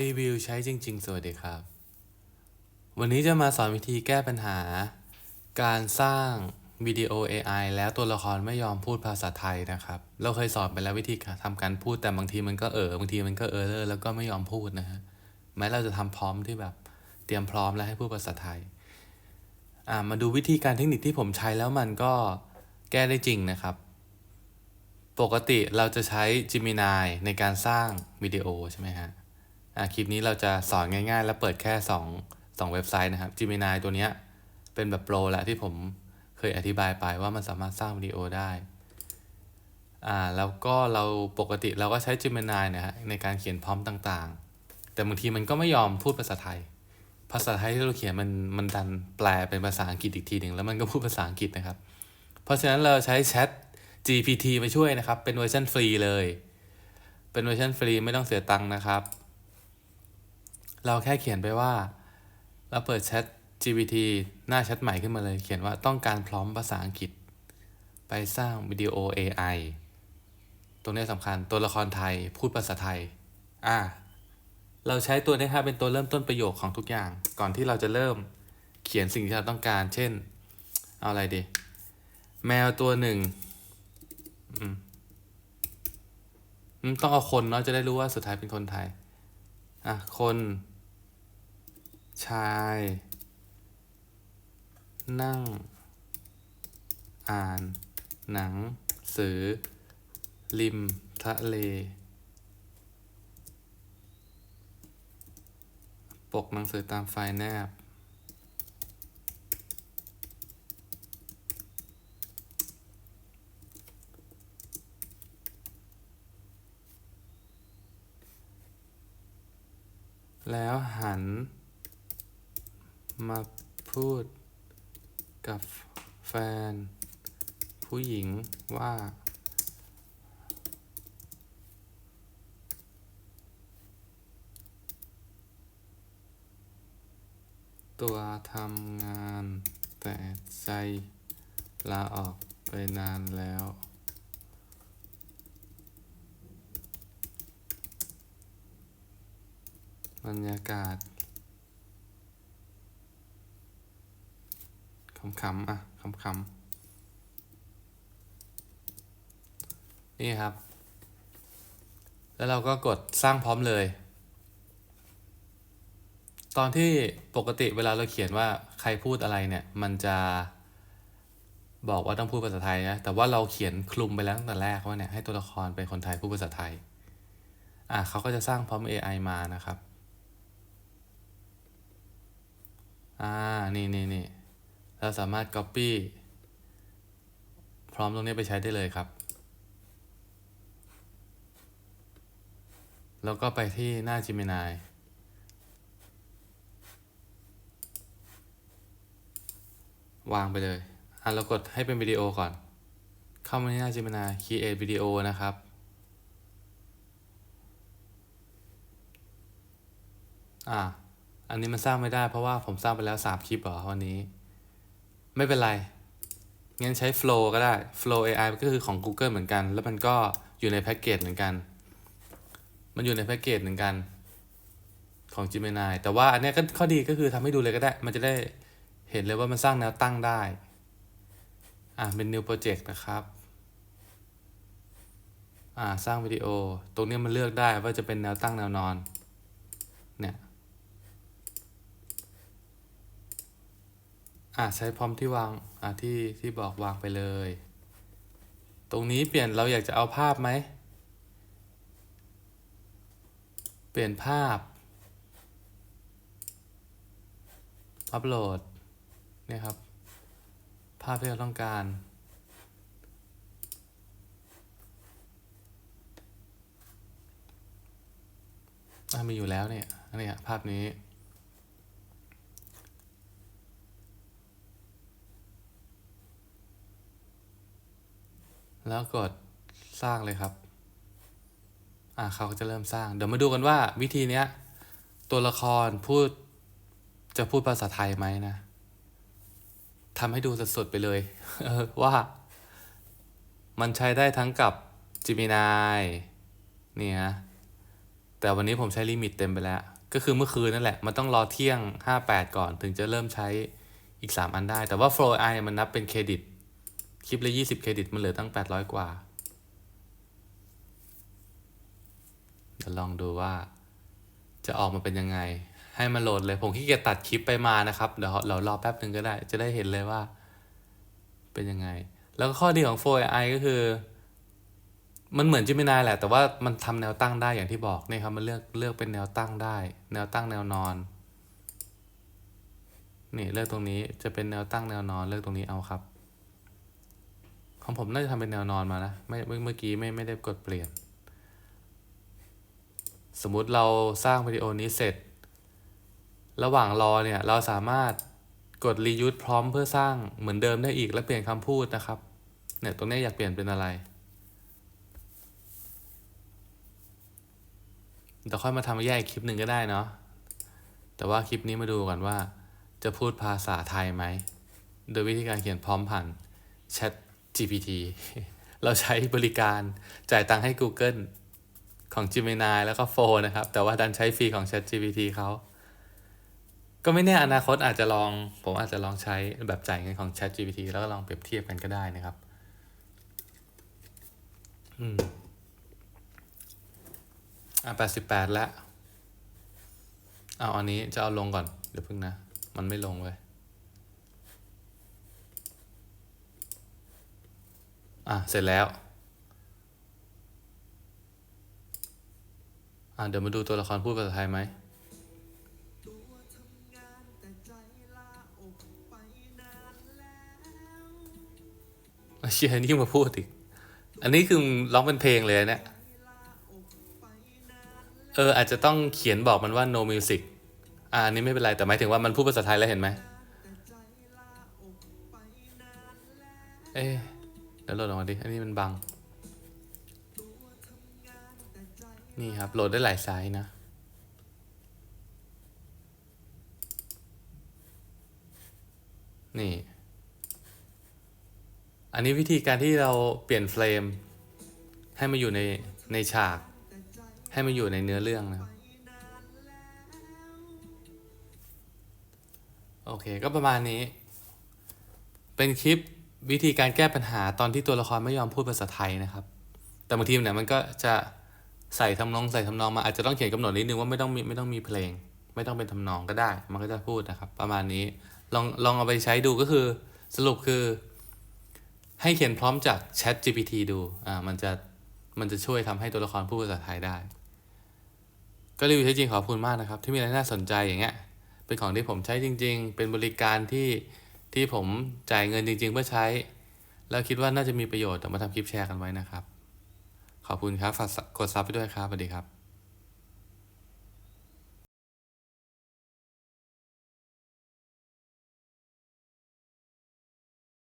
รีวิวใช้จริง ๆ สวัสดีครับ วันนี้จะมาสอนวิธีแก้ปัญหา การสร้างวิดีโอ AI แล้วตัวละครไม่ยอมพูดภาษาไทยนะครับ เราเคยสอนไปแล้ววิธีการทำการพูดแต่บางทีมันก็เออบางทีมันก็เออเลอร์แล้วก็ไม่ยอมพูดนะฮะแม้เราจะทำพร้อมที่แบบเตรียมพร้อมแล้วให้พูดภาษาไทยอ่ามาดูวิธีการเทคนิคที่ผมใช้แล้วมันก็แก้ได้จริงนะครับ ปกติเราจะใช้ Gemini ในการสร้างวิดีโอใช่ไหมฮะ คลิปนี้เราจะสอนง่าย ๆ แล้วเปิดแค่ 2 2 เว็บไซต์นะครับ Gemini ตัวนี้เป็นแบบโปรแล้วที่ผมเคยอธิบายไปว่ามันสามารถสร้างวิดีโอได้อ่าแล้วก็เราปกติเราก็ใช้ Gemini นะฮะในการเขียนพร้อมต่างๆ แต่บางทีมันก็ไม่ยอมพูดภาษาไทย ภาษาไทยที่เราเขียนมันมันดันแปลเป็นภาษาอังกฤษอีกทีหนึ่งแล้วมันก็พูดภาษาอังกฤษนะครับ เพราะฉะนั้นเราใช้ Chat GPT มาช่วยนะครับ เป็นเวอร์ชันฟรีเลย เป็นเวอร์ชันฟรีไม่ต้องเสียตังค์นะครับ เราแค่เขียนไปว่า เราเปิดแชท GPT หน้าแชทใหม่ขึ้นมาเลย เขียนว่าต้องการพร้อมภาษาอังกฤษ ไปสร้างวิดีโอ AI ตรงนี้สำคัญตัวละครไทยพูดภาษาไทย อ่า เราใช้ตัวนี้ครับเป็นตัวเริ่มต้นประโยคของทุกอย่าง ก่อนที่เราจะเริ่มเขียนสิ่งที่เราต้องการ เช่น เอาอะไรดี แมวตัวหนึ่งอือต้องเอาคนเนาะจะได้รู้ว่าสุดท้ายเป็นคนไทย อะ คน ชาย นั่ง อ่าน หนังสือ ริมทะเล ปกหนังสือตามไฟล์แนบแล้วหัน มาพูดกับแฟน ผู้หญิงว่า ตัวทำงานแต่ใจลาออกไปนานแล้ว บรรยากาศ คำๆอะคำๆนี่ครับ แล้วเราก็กดสร้างพร้อมเลย ตอนที่ปกติเวลาเราเขียนว่าใครพูดอะไรเนี่ย มันจะบอกว่าต้องพูดภาษาไทยนะ แต่ว่าเราเขียนคลุมไปแล้วตั้งแต่แรกว่าเนี่ยให้ตัวละครเป็นคนไทยพูดภาษาไทย อะเขาก็จะสร้างพร้อม AI มานะครับ อ่า นี่นี่นี่ เราสามารถ Copy พร้อมตรงนี้ไปใช้ได้เลยครับ แล้วก็ไปที่หน้า Gemini วางไปเลย อะเรากดให้เป็นวิดีโอก่อน เข้ามาที่หน้า Gemini Create Video นะครับ อ่าอันนี้มันสร้างไม่ได้เพราะว่าผมสร้างไปแล้วสามคลิปเหรอวันนี้ ไม่เป็นไร งั้นใช้ Flow ก็ได้ Flow AI ก็คือของ Google เหมือนกัน แล้วมันก็อยู่ในแพ็กเกจเหมือนกัน มันอยู่ในแพ็กเกจเหมือนกันของ Gemini แต่ว่าอันนี้ก็ข้อดีก็คือทำให้ดูเลยก็ได้ มันจะได้เห็นเลยว่ามันสร้างแนวตั้งได้ อ่าเป็น New Project นะครับ อ่าสร้างวิดีโอ ตรงนี้มันเลือกได้ว่าจะเป็นแนวตั้งแนวนอน เนี่ย อ่าใช้พร้อมที่วางอ่าที่ที่บอกวางไปเลย ตรงนี้เปลี่ยนเราอยากจะเอาภาพไหม เปลี่ยนภาพ อัปโหลดเนี่ยครับ ภาพที่เราต้องการอ่ามีอยู่แล้วเนี่ยอันนี้ภาพนี้ แล้วกดสร้างเลยครับ อ่าเขาก็จะเริ่มสร้าง เดี๋ยวมาดูกันว่าวิธีเนี้ย ตัวละครพูดจะพูดภาษาไทยไหมนะทำให้ดูสดๆไปเลย ว่า มันใช้ได้ทั้งกับ Gemini เนี่ยแต่แต่วันนี้ผมใช้ลิมิตเต็มไปแล้ว ก็คือเมื่อคืนนั่นแหละ มันต้องรอเที่ยง 58 ก่อน ถึงจะเริ่มใช้อีก 3 อันได้ แต่ว่า Flow AI มันนับเป็นเครดิต คลิปละ20เครดิตมันเหลือตั้ง800กว่าเดี๋ยวลองดูว่าจะออกมาเป็นยังไง ให้มันโหลดเลย ผมขี้เกียจตัดคลิปไปมานะครับ เดี๋ยวเรารอแป๊บหนึ่งก็ได้ จะได้เห็นเลยว่า เป็นยังไง แล้วก็ข้อดีของ Flow AI ก็คือ มันเหมือน Gemini แหละ แต่ว่ามันทำแนวตั้งได้อย่างที่บอกนี่ครับ มันเลือกเลือกเป็นแนวตั้งได้ แนวตั้งแนวนอน นี่เลือกตรงนี้จะเป็นแนวตั้งแนวนอน เลือกตรงนี้เอาครับ ของผมน่าจะทำเป็นแนวนอนมานะไม่เมื่อกี้ไม่ไม่ได้กดเปลี่ยน สมมุติเราสร้างวิดีโอนี้เสร็จ ระหว่างรอเนี่ยเราสามารถกด reuse พร้อมเพื่อสร้างเหมือนเดิมได้อีกและเปลี่ยนคำพูดนะครับเนี่ยตรงนี้อยากเปลี่ยนเป็นอะไรเดี๋ยวค่อยมาทำแยกอีกคลิปหนึ่งก็ได้เนาะ แต่ว่าคลิปนี้มาดูก่อนว่า จะพูดภาษาไทยไหม โดยวิธีการเขียนพร้อมผ่าน Chat GPT เราใช้บริการจ่ายตังค์ให้ Google ของ Gemini แล้วก็โฟนะครับ แต่ว่าดันใช้ฟรีของ Chat GPT เขาก็ไม่แน่อนาคตอาจจะลอง ผมอาจจะลองใช้แบบจ่ายเงินของ Chat GPT แล้วก็ลองเปรียบเทียบกันก็ได้นะครับ อืมอะแปดสิบแปดแล้วเอาอันนี้จะเอาลงก่อน เดี๋ยวพึ่งนะ มันไม่ลงเว้ย อะเสร็จแล้วอะเดี๋ยวมาดูตัวละครพูดภาษาไทยไหมเชียร์นี่มาพูดอีก อันนี้คือร้องเป็นเพลงเลยเนี่ย เอออาจจะต้องเขียนบอกมันว่า no music อ่าอันนี้ไม่เป็นไร แต่หมายถึงว่ามันพูดภาษาไทยแล้วเห็นไหม เอ๊ะเดี๋ยวโหลดออกมาดิ อันนี้มันบัง นี่ครับ โหลดได้หลายไซส์นะ นี่ อันนี้วิธีการที่เราเปลี่ยนเฟรม ให้มาอยู่ในในฉาก ให้มันอยู่ในเนื้อเรื่องนะครับโอเค ก็ประมาณนี้ เป็นคลิป วิธีการแก้ปัญหาตอนที่ตัวละครไม่ยอมพูดภาษาไทยนะครับ แต่บางทีเนี่ยมันก็จะใส่ทำนองใส่ทำนองมาอาจจะต้องเขียนกำหนดนิดนึงว่าไม่ต้องมีไม่ต้องมีเพลง ไม่ต้องเป็นทำนองก็ได้ มันก็จะพูดนะครับ ประมาณนี้ลองลองเอาไปใช้ดูก็คือสรุปคือ ให้เขียนพร้อมจาก Chat GPT ดูอ่ามันจะมันจะช่วยทำให้ตัวละครพูดภาษาไทยได้ ก็รีวิวใช้จริงขอบคุณมากนะครับ ที่มีอะไรน่าสนใจอย่างเงี้ยเป็นของที่ผมใช้จริง ๆ เป็นบริการที่ ที่ผมจ่ายเงินจริง ๆ เพื่อใช้ แล้วคิดว่าน่าจะมีประโยชน์เอามาทำคลิปแชร์กันไว้นะครับ ขอบคุณครับ ฝากกดซับไปด้วยครับสวัสดีครับ